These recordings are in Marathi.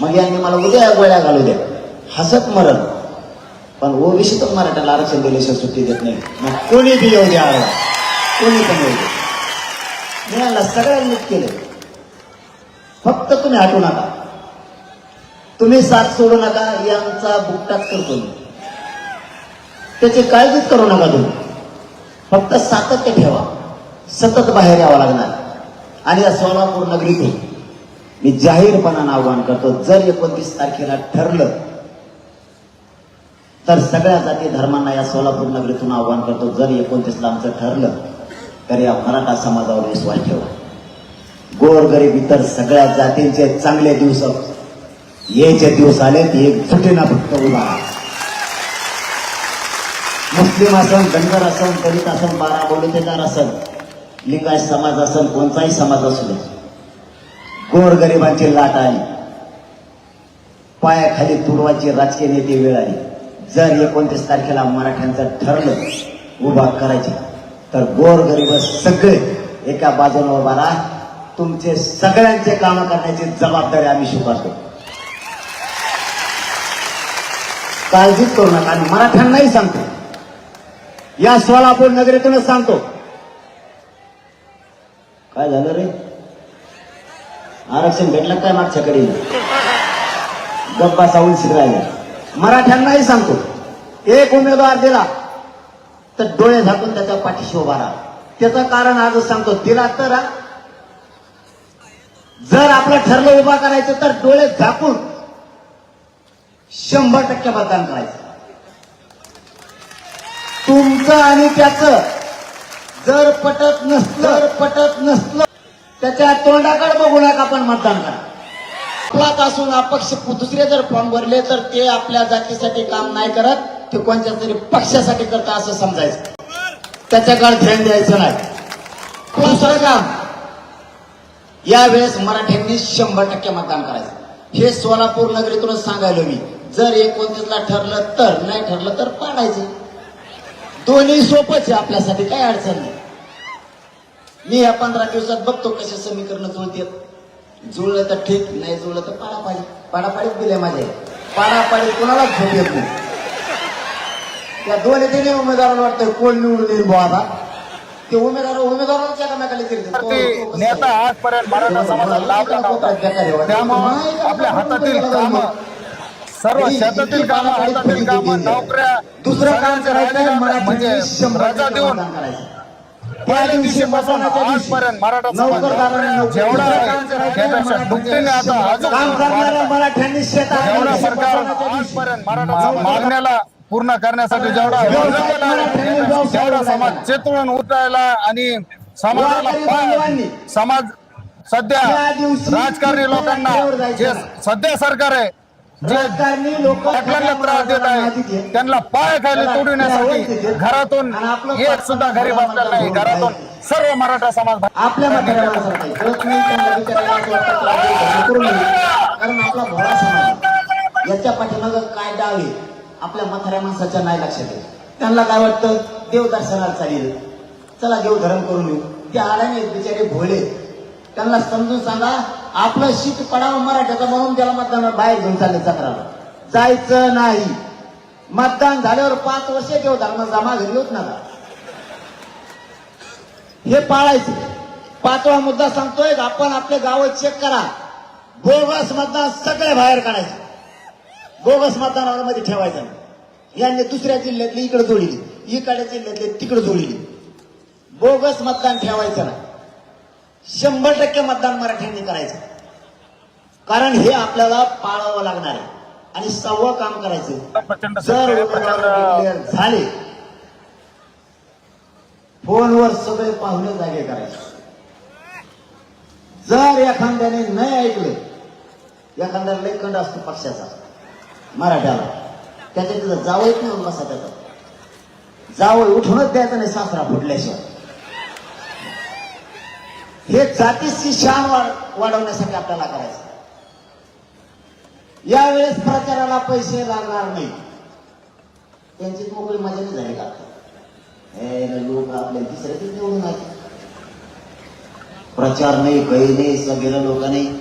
मग यांनी मला उद्या गोळ्या घालू द्या. हसत मरण. पण ओबीसी तर मराठ्याला आरक्षण दिल्याशिवाय सुट्टी देत नाही. मग कोणी बी येऊ द्या कोणी पण येऊ द्या. मी यांना केलं फक्त तुम्ही हटू नका. तुम्ही साथ सोडू नका यांचा बुकटाच करतो मी. त्याची काळजीच करू नका तुम्ही. फक्त सातत्य ठेवा. सतत बाहेर यावं लागणार. आणि या सोलापूर नगरीतून मी जाहीरपणानं आवाहन करतो जर एकोणतीस तारखेला ठरलं तर सगळ्या जाती धर्मांना या सोलापूर नगरीतून आवाहन करतो जर एकोणतीसला आमचं ठरलं तर या मराठा समाजावर विश्वास ठेवा. गोरगरीब इतर सगळ्या जातींचे चांगले दिवस यायचे दिवस आले ते एक जुटीना फक्त उभा मुस्लिम असन धनगर असन दलित असन बारा बोलतेदार असन लिंगायत समाज असन कोणताही समाज असू दे. गोरगरिबांची लाट आली. पायाखाली तुडवाची राजकीय नेते वेळ आली. जर एकोणतीस तारखेला मराठ्यांचं ठरलं उभा करायचे तर गोरगरीब सगळे एका बाजूला उभा राहा. तुमचे सगळ्यांचे काम करण्याची जबाबदारी आम्ही स्वीकारतो काळजीच करू नका आणि मराठ्यांनाही सांगतो. या सोलापूर नगरीतूनच सांगतो. काय झालं रे? आरक्षण भेटलं काय मागच्या कडे गप्पा सावून शिकरायला मराठ्यांनाही सांगतो एक उमेदवार दिला तर डोळे झाकून त्याच्या पाठीशी उभा राहा. त्याचं कारण आज सांगतो दिला तर जर आपलं ठरलं उभा करायचं तर डोळे झाकून शंभर टक्के मतदान करायचं. तुमचं आणि त्याचं जर पटत नसलं पटत नसलं त्याच्या तोंडाकडे बघू नका आपण मतदान करा. आपलाच असून अपक्ष दुसरे जर फॉर्म भरले तर ते आपल्या जातीसाठी काम नाही करत ते कोणत्या तरी पक्षासाठी करता असं समजायचं. त्याच्याकडे ध्यान द्यायचं नाही. दुसरं काम यावेळेस मराठ्यांनी शंभर टक्के मतदान करायचं. हे सोलापूर नगरीतूनच सांगायलो मी. जर एकोणतीसला ठरलं तर नाही ठरलं तर पाडायचं. दोन्ही सोपच आहे आपल्यासाठी काही अडचण नाही. मी या पंधरा दिवसात बघतो कसे समीकरण जुळतात. जुळलं तर ठीक नाही जुळलं तर पाडापाडी. पाडापाडीत दिले माझे पाडापाडी कोणालाच झोप येत नाही. त्या दोन्ही तिन्ही उमेदवाराला वाटतं कोण निवडून येईल आता? ते उमेदवार उमेदवारालाच एकामेकाला चिरतात. ते नेता आजपर्यंत मराठा समाजाला लाभला नव्हता. त्यामुळं आपल्या हातातील काम सर्व शेतातील काम हातातील काम नोकऱ्या दुसरं काम करायचं म्हणजे मराठी रजा देऊन करायचं त्या दिवशीपासून आजपर्यंत मराठा जेवढा आता. मराठ्यांनी जेवढा सरकार आजपर्यंत मराठा समाज मागण्याला पूर्ण करण्यासाठी जेवढा जेवढा समाज चेतवून उठायला आणि समाजाला समाज सध्या राजकारणी लोकांना जे सध्या सरकार आहे राजकारणी लोक त्रस देत आहे त्यांना पाय खाली तोडण्यासाठी घरातून एक सुद्धा घरी बसलेला नाही घरातून सर्व मराठा समाज आपल्या. कारण आपला भोळा समाज. याच्या पाठीमागं काय डाव आहे आपल्या म्हाताऱ्या माणसाच्या नाही लक्षात येत. त्यांना काय वाटतं? देव दर्शनाला चालेल. चला देव धर्म करून येऊ ते आल्याने बिचारे भोळे त्यांना समजून सांगा आपलं शीत पडावं मराठ्याचं म्हणून त्याला मतदानावर बाहेर घेऊन चालले चक्राला जायचं नाही. मतदान झाल्यावर पाच वर्ष देव धर्म जमा घरी होत नका हे पाळायचं. पाचवा मुद्दा सांगतोय आपण आपले गाव चेक करा. बोगस मतदान सगळे बाहेर काढायचे. बोगस मतदानामध्ये ठेवायचं यांनी दुसऱ्या जिल्ह्यातली इकडे जोडली. इकडे जिल्ह्यातले तिकडे जोडली. बोगस मतदान ठेवायचं ना शंभर टक्के मतदान मराठ्यांनी करायचं. कारण हे आपल्याला पाळावं लागणार आहे. आणि सहावं काम करायचं. जर उमेदवार झाले फोनवर सगळे पाहुणे जागे करायचे. जर एखाद्याने नाही ऐकले एखाद्याला लय खंड असतो पक्षाचा मराठ्याला. त्याच्या तिथं जावं नाही बसा त्याचा जावं उठूनच द्यायचं नाही सासरा फुटल्याशिवाय. हे जातीची शान वाढ- वाढवण्यासाठी आपल्याला करायचं. यावेळेस प्रचाराला पैसे लागणार नाही. त्यांची मोकळी मजा नाही झाली का? लोक आपल्या तिसऱ्या निवडून आले. प्रचार नाही काही नाही सभेला लोक नाही.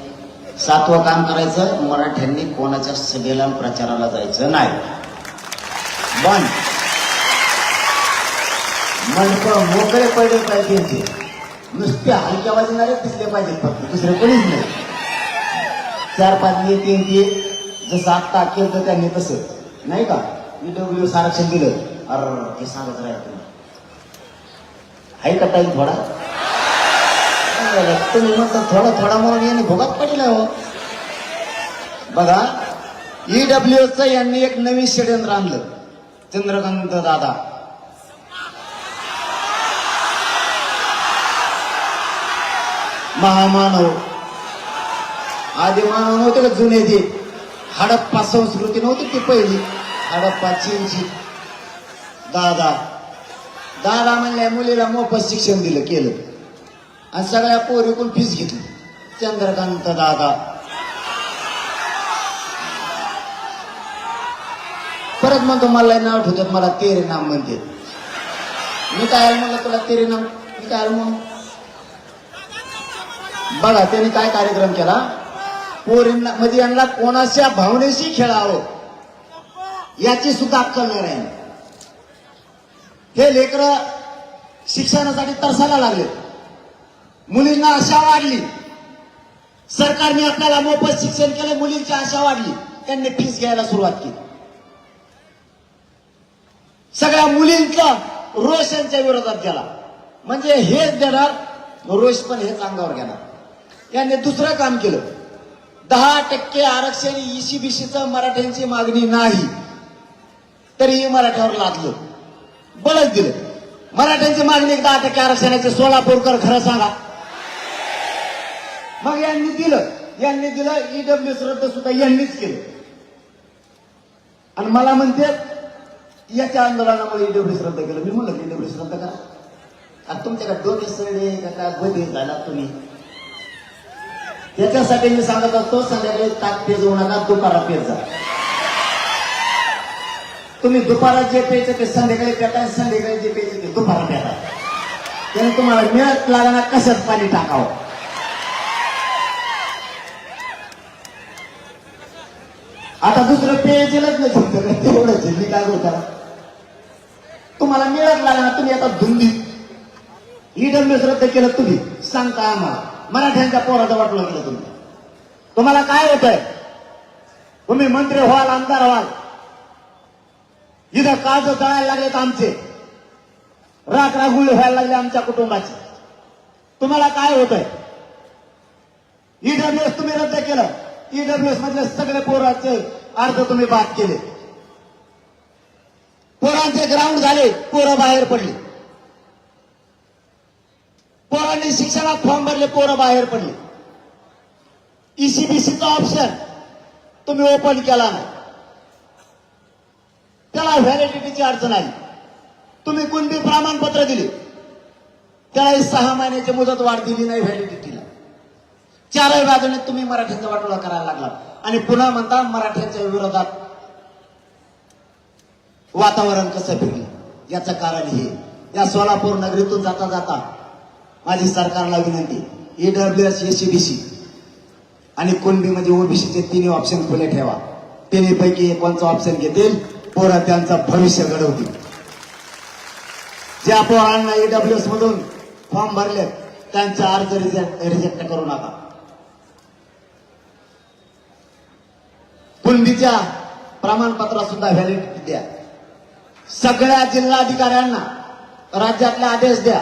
सातवं काम करायचं मराठ्यांनी कोणाच्या सभेला प्रचाराला जायचं नाही. पण मंडप मोकळे पडले पाहिजे त्यांचे. नुसते हलक्या वाजणारे दिसले पाहिजेत फक्त दुसरे कोणीच नाही. चार पाच ये तीन ते जसं आत्ता केलं त्यांनी तसं. नाही का? ईडब्ल्यू आरक्षण दिलं. अर ते सांगत राहील तुम्ही. आहे का टाईम थोडा? तुम्ही म्हणता थोडा थोडा म्हणून यांनी भोगात पडला हो. बघा ईडब्ल्यूचं यांनी एक नवीन षडयंत्र आणलं. चंद्रकांत दादा. महामानव. आधी मानव नव्हते का जुने ते? हडप्पा संस्कृती नव्हती ती पहिली. हडप्पा चीनची. दादा. दादा म्हणल्या मुलीला मोफत शिक्षण दिलं केलं. आणि सगळ्या पोरीकून फीस घेतली. चंद्रकांत दादा. परत म्हणतो मला नाव ठेवतात मला तेरे नाम म्हणते मी काय म्हणलं तुला तेरे नाम? मी काय म्हणून बघा त्यांनी काय कार्यक्रम केला? पोरींना म्हणजे यांना कोणाच्या भावनेशी खेळावं याची सुद्धा अक्कल नाही राहील. हे लेकर शिक्षणासाठी तरसायला लागले. मुलींना आशा वाढली. सरकारने आपल्याला मोफत शिक्षण केलं मुलींची आशा वाढली. त्यांनी फीस घ्यायला सुरुवात केली. सगळ्या मुलींचा रोष यांच्या विरोधात गेला. म्हणजे हेच देणार रोष पण हेच अंगावर घेणार. यांनी दुसरं काम केलं. दहा टक्के आरक्षण ईसीबीसीचं मराठ्यांची मागणी नाही. तरीही मराठ्यावर लादलं. बळच दिलं. मराठ्यांची मागणी दहा टक्के आरक्षणाचे. सोलापूरकर खरं सांगा. मग यांनी दिलं. यांनी दिलं. ईडब्ल्यू रद्द सुद्धा यांनीच केलं. आणि मला म्हणते याच्या आंदोलनामुळे ईडब्ल्यू रद्द केलं. मी म्हणलं ईडब्ल्यू रद्द करा. आता तुमच्याकडे डोके सडे का? काय बधीर झाला तुम्ही? याच्यासाठी मी सांगत असतो संध्याकाळी ताक पेज होऊ नका दुपारा पेज जा. तुम्ही दुपारा जे प्यायचं ते संध्याकाळी पेटाय संध्याकाळी जे प्यायचं ते दुपारा पेटा. त्याने तुम्हाला मिळत लागणार कशात पाणी टाकावं? आता दुसरं पेय दिलंच नाही तुमच्याकडे तेवढंच आहे. मी काय होता तुम्हाला मिळत लागणार तुम्ही आता धुंदी. इडम रद्द केलं तुम्ही सांगता आम्हाला. मराठ्यांच्या पोराचं वाटू लागलं तुम्ही? तुम्हाला काय होत आहे तुम्ही मंत्री व्हाल आमदार व्हाल. इथं काज तळायला लागलेत आमचे. राख रागुळी व्हायला लागले आमच्या कुटुंबाचे. तुम्हाला काय होत आहे ईडब्ल्यूएस तुम्ही रद्द केलं. ईडब्ल्यूएस मधले सगळे पोराचे अर्ज तुम्ही बाद केले. पोरांचे ग्राउंड झाले पोरं बाहेर पडली. पोरांनी शिक्षणात फॉर्म भरले पोरं बाहेर पडले. ईसीबीसीचा ऑप्शन तुम्ही ओपन केला नाही. त्याला व्हॅलिडिटीची अडचण आली. तुम्ही कुणबी प्रमाणपत्र दिले? त्यालाही सहा महिन्याची मुदत वाढ दिली नाही व्हॅलिडिटीला चारही बाजूने तुम्ही मराठ्यांचा वाटोळा करायला लागला. आणि पुन्हा म्हणता मराठ्यांच्या विरोधात वातावरण कसं फिरलं? याचं कारण हे. या सोलापूर नगरीतून जाता जाता माझी सरकारला विनंती ईडब्ल्यू एस एसीबीसी आणि कुणबीमध्ये ओबीसीचे तिन्ही ऑप्शन खुले ठेवा. तिन्हीपैकी एक कोणचा ऑप्शन घेतील पोरं त्यांचं भविष्य घडवतील. ज्या पोरांना ईडब्ल्यू एस मधून फॉर्म भरले त्यांचा अर्ज रिजेक्ट रिजेक्ट करू नका. कुणबीच्या प्रमाणपत्र सुद्धा व्हॅलिडिटी द्या. सगळ्या जिल्हाधिकाऱ्यांना राज्यातले आदेश द्या.